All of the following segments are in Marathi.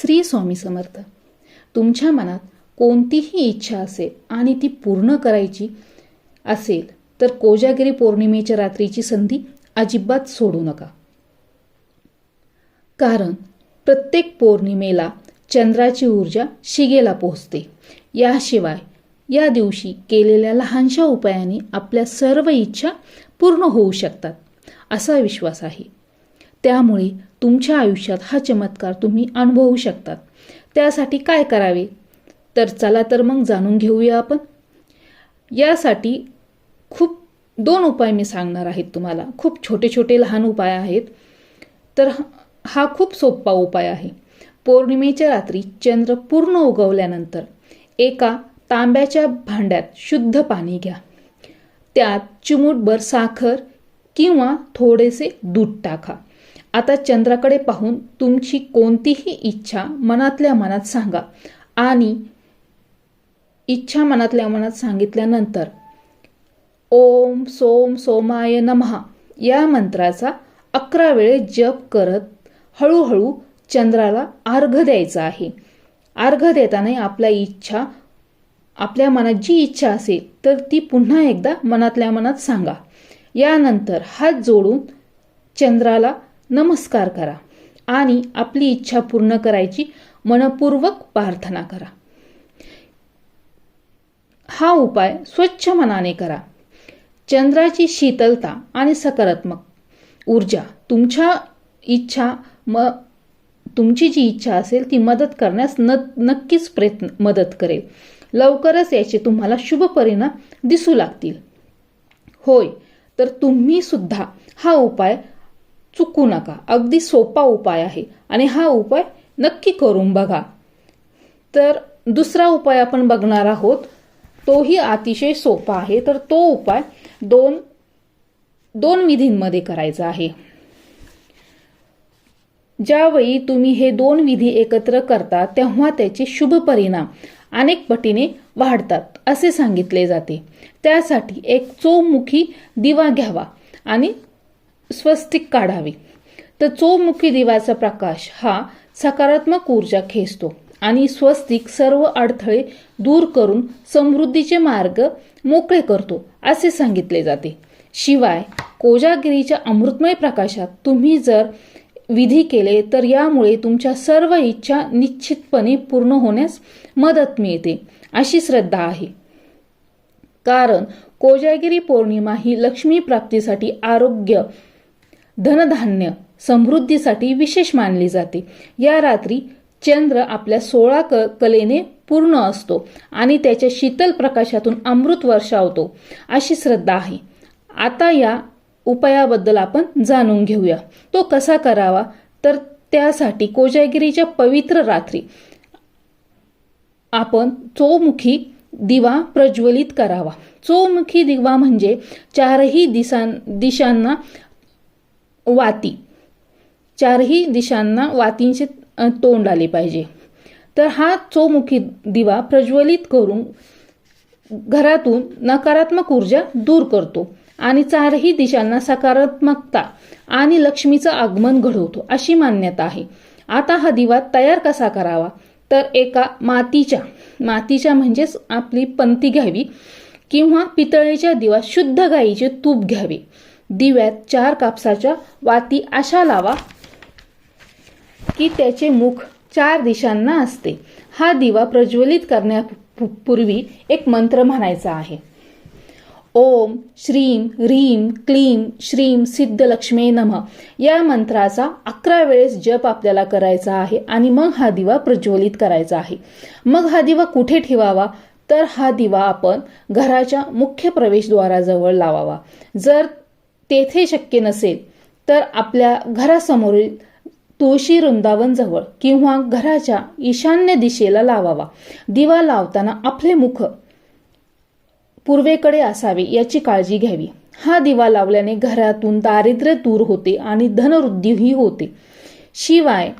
श्री स्वामी समर्थ. तुमच्या मनात कोणतीही इच्छा असेल आणि ती पूर्ण करायची असेल तर कोजागिरी पौर्णिमेच्या रात्रीची संधी अजिबात सोडू नका. कारण प्रत्येक पौर्णिमेला चंद्राची ऊर्जा शिगेला पोहोचते. याशिवाय या दिवशी केलेल्या लहानशा उपायाने आपल्या सर्व इच्छा पूर्ण होऊ शकतात असा विश्वास आहे. त्यामुळे तुमच्या आयुष्यात हा चमत्कार तुम्ही अनुभवू शकतात. त्यासाठी काय करावे? तर चला तर मग जाणून घेऊया आपण. यासाठी खूप दोन उपाय मी सांगणार आहेत तुम्हाला. खूप छोटे छोटे लहान उपाय आहेत. तर हा खूप सोपा उपाय आहे. पौर्णिमेच्या रात्री चंद्र पूर्ण उगवल्यानंतर एका तांब्याच्या भांड्यात शुद्ध पाणी घ्या. त्यात चिमूटभर साखर किंवा थोडेसे दूध टाका. आता चंद्राकडे पाहून तुमची कोणतीही इच्छा मनातल्या मनात सांगा. आणि इच्छा मनातल्या मनात सांगितल्यानंतर ओम सोम सोमाय नमहा या मंत्राचा अकरा वेळे जप करत हळूहळू चंद्राला अर्घ द्यायचा आहे. अर्घ देताना आपल्या इच्छा आपल्या मनात जी इच्छा असेल तर ती पुन्हा एकदा मनातल्या मनात सांगा. यानंतर हात जोडून चंद्राला नमस्कार करा आणि आपली इच्छा पूर्ण करायची मनपूर्वक प्रार्थना करा. हा उपाय स्वच्छ मनाने करा. चंद्राची शीतलता आणि सकारात्मक ऊर्जा तुमच्या इच्छा म तुमची जी इच्छा असेल ती मदत करण्यास न नक्कीच प्रयत्न मदत करेल. लवकरच याचे तुम्हाला शुभ परिणाम दिसू लागतील. होय तर तुम्ही सुद्धा हा उपाय चुकू नका. अगदी सोपा उपाय आहे. आणि हा उपाय नक्की करून बघा. तर दुसरा उपाय आपण बघणार आहोत. तोही अतिशय सोपा आहे. तर तो उपाय दोन दोन विधींमध्ये करायचा आहे. ज्यावेळी तुम्ही हे दोन विधी एकत्र करता तेव्हा त्याचे शुभ परिणाम अनेक पटीने वाढतात असे सांगितले जाते. त्यासाठी एक चौमुखी दिवा घ्यावा आणि स्वस्तिक काढावी. तर चोमुखी दिवाचा प्रकाश हा सकारात्मक ऊर्जा खेचतो आणि स्वस्तिक सर्व अडथळे दूर करून समृद्धीचे मार्ग मोकळे करतो असे सांगितले जाते. शिवाय कोजागिरीच्या अमृतमय प्रकाशात तुम्ही जर विधी केले तर यामुळे तुमच्या सर्व इच्छा निश्चितपणे पूर्ण होण्यास मदत मिळते अशी श्रद्धा आहे. कारण कोजागिरी पौर्णिमा ही लक्ष्मी प्राप्तीसाठी आरोग्य धनधान्य समृद्धीसाठी विशेष मानली जाते. या रात्री चंद्र आपल्या सोळा क कलेने पूर्ण असतो आणि त्याच्या शीतल प्रकाशातून अमृत वर्षावतो. अशी श्रद्धा आहे. आता या उपायाबद्दल आपण जाणून घेऊया. तो कसा करावा? तर त्यासाठी कोजागिरीच्या पवित्र रात्री आपण चौमुखी दिवा प्रज्वलित करावा. चौमुखी दिवा म्हणजे चारही दिशां दिशांना वाती. चारही दिशांना वातींचे तोंड आले पाहिजे. तर हा चौमुखी दिवा प्रज्वलित करून घरातून नकारात्मक ऊर्जा दूर करतो आणि चारही दिशांना सकारात्मकता आणि लक्ष्मीचं आगमन घडवतो अशी मान्यता आहे. आता हा दिवा तयार कसा करावा? तर एका मातीच्या मातीच्या म्हणजेच आपली पंती घ्यावी किंवा पितळेच्या दिवा शुद्ध गाईचे तूप घ्यावे. दिव्यात चार कापसाच्या वाती अशा लावा की त्याचे मुख चार दिशांना असते. हा दिवा प्रज्वलित करण्यापूर्वी एक मंत्र म्हणायचा आहे. ओम श्रीम ह्रीम क्लीम श्रीम सिद्धलक्ष्मी नम. या मंत्राचा अकरा वेळेस जप आपल्याला करायचा आहे आणि मग हा दिवा प्रज्वलित करायचा आहे. मग हा दिवा कुठे ठेवावा? तर हा दिवा आपण घराच्या मुख्य प्रवेशद्वाराजवळ लावावा. जर तेथे शक्य नसेल तर आपल्या घरासमोरील तुळशी वृंदावन जवळ किंवा घराच्या ईशान्य दिशेला लावावा. दिवा लावताना आपले मुख पूर्वेकडे असावे याची काळजी घ्यावी. हा दिवा लावल्याने घरातून दारिद्र्य दूर होते आणि धनवृद्धीही होते. शिवाय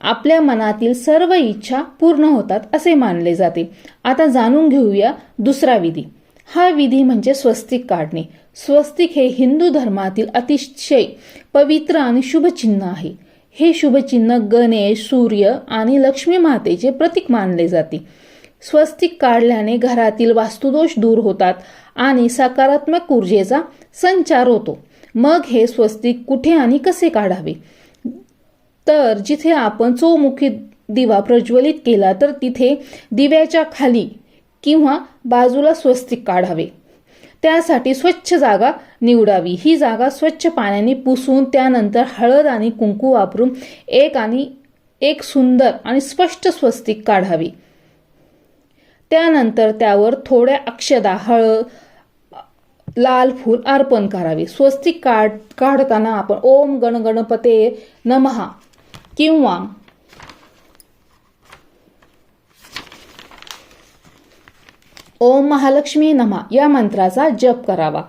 आपल्या मनातील सर्व इच्छा पूर्ण होतात असे मानले जाते. आता जाणून घेऊया दुसरा विधी. हा विधी म्हणजे स्वस्तिक काढणे. स्वस्तिक हे हिंदू धर्मातील अतिशय पवित्र आणि शुभचिन्ह आहे. हे शुभचिन्ह गणेश सूर्य आणि लक्ष्मी मातेचे प्रतीक मानले जाते. स्वस्तिक काढल्याने घरातील वास्तुदोष दूर होतात आणि सकारात्मक ऊर्जेचा संचार होतो. मग हे स्वस्तिक कुठे आणि कसे काढावे? तर जिथे आपण चौमुखी दिवा प्रज्वलित केला तर तिथे दिव्याच्या खाली किंवा बाजूला स्वस्तिक काढावे. त्यासाठी स्वच्छ जागा निवडावी. ही जागा स्वच्छ पाण्याने पुसून त्यानंतर हळद आणि कुंकू वापरून एक आणि एक सुंदर आणि स्पष्ट स्वस्तिक काढावी. त्यानंतर त्यावर थोड्या अक्षदा हळद लाल फूल अर्पण करावे. स्वस्तिक काढ काढताना आपण ओम गण गणपते नमहा किंवा ओम महालक्ष्मी नमा या मंत्राचा जप करावा.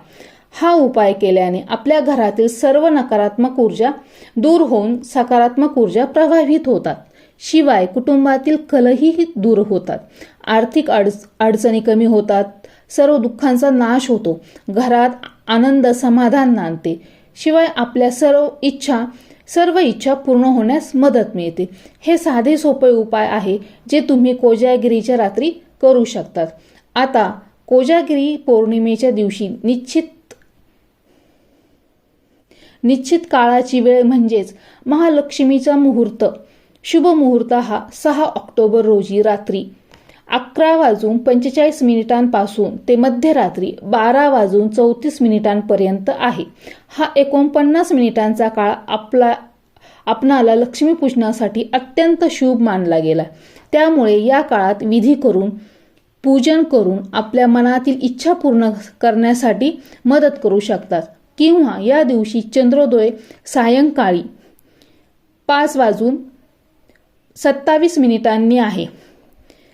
हा उपाय केल्याने आपल्या घरातील सर्व नकारात्मक ऊर्जा दूर होऊन सकारात्मक ऊर्जा प्रभावित होतात. शिवाय कुटुंबातील कलही दूर होतात. आर्थिक अडच अडचणी कमी होतात. सर्व दुःखांचा नाश होतो. घरात आनंद समाधान नांदते. शिवाय आपल्या सर्व इच्छा सर्व इच्छा पूर्ण होण्यास मदत मिळते. हे साधे सोपे उपाय आहे जे तुम्ही कोजागिरीच्या रात्री करू शकतात. आता कोजागिरी पौर्णिमेच्या दिवशी निश्चित निश्चित काळाची वेळ म्हणजेच महालक्ष्मीचा मुहूर्त. शुभ मुहूर्त हा सहा ऑक्टोबर रोजी रात्री अकरा वाजून पंचेचाळीस मिनिटांपासून ते मध्यरात्री बारा वाजून चौतीस मिनिटांपर्यंत आहे. हा एकोणपन्नास मिनिटांचा काळ आपला आपणाला लक्ष्मीपूजनासाठी अत्यंत शुभ मानला गेला. त्यामुळे या काळात विधी करून पूजन करून आपल्या मनातील इच्छा पूर्ण करण्यासाठी मदत करू शकतात. किंवा या दिवशी चंद्रोदय सायंकाळी पाच वाजून सत्तावीस मिनिटांनी आहे.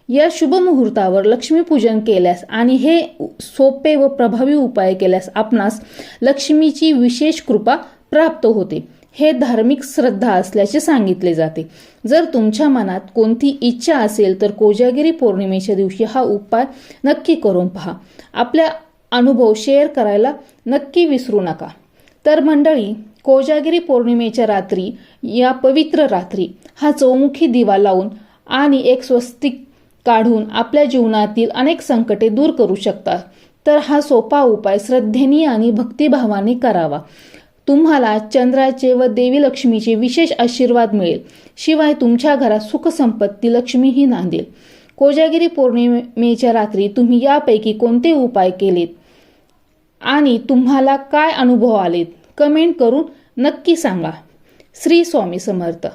या शुभ मुहूर्तावर लक्ष्मीपूजन केल्यास आणि हे सोपे व प्रभावी उपाय केल्यास आपणास लक्ष्मीची विशेष कृपा प्राप्त होते. हे धार्मिक श्रद्धा असल्याचे सांगितले जाते. जर तुमच्या मनात कोणती इच्छा असेल तर कोजागिरी पौर्णिमेच्या दिवशी हा उपाय नक्की करून पहा. आपल्या अनुभव शेअर करायला नक्की विसरू नका. तर मंडळी कोजागिरी पौर्णिमेच्या रात्री या पवित्र रात्री हा चौमुखी दिवा लावून आणि एक स्वस्तिक काढून आपल्या जीवनातील अनेक संकटे दूर करू शकतात तर हा सोपा उपाय श्रद्धेने आणि भक्तिभावाने करावा. तुम्हाला चंद्राचे व देवी लक्ष्मीचे विशेष आशीर्वाद मिळेल. शिवाय तुमच्या घरात सुखसंपत्ती लक्ष्मीही नांदेल. कोजागिरी पौर्णिमेच्या रात्री तुम्ही यापैकी कोणते उपाय केलेत? आणि तुम्हाला काय अनुभव आलेत? कमेंट करून नक्की सांगा. श्री स्वामी समर्थ.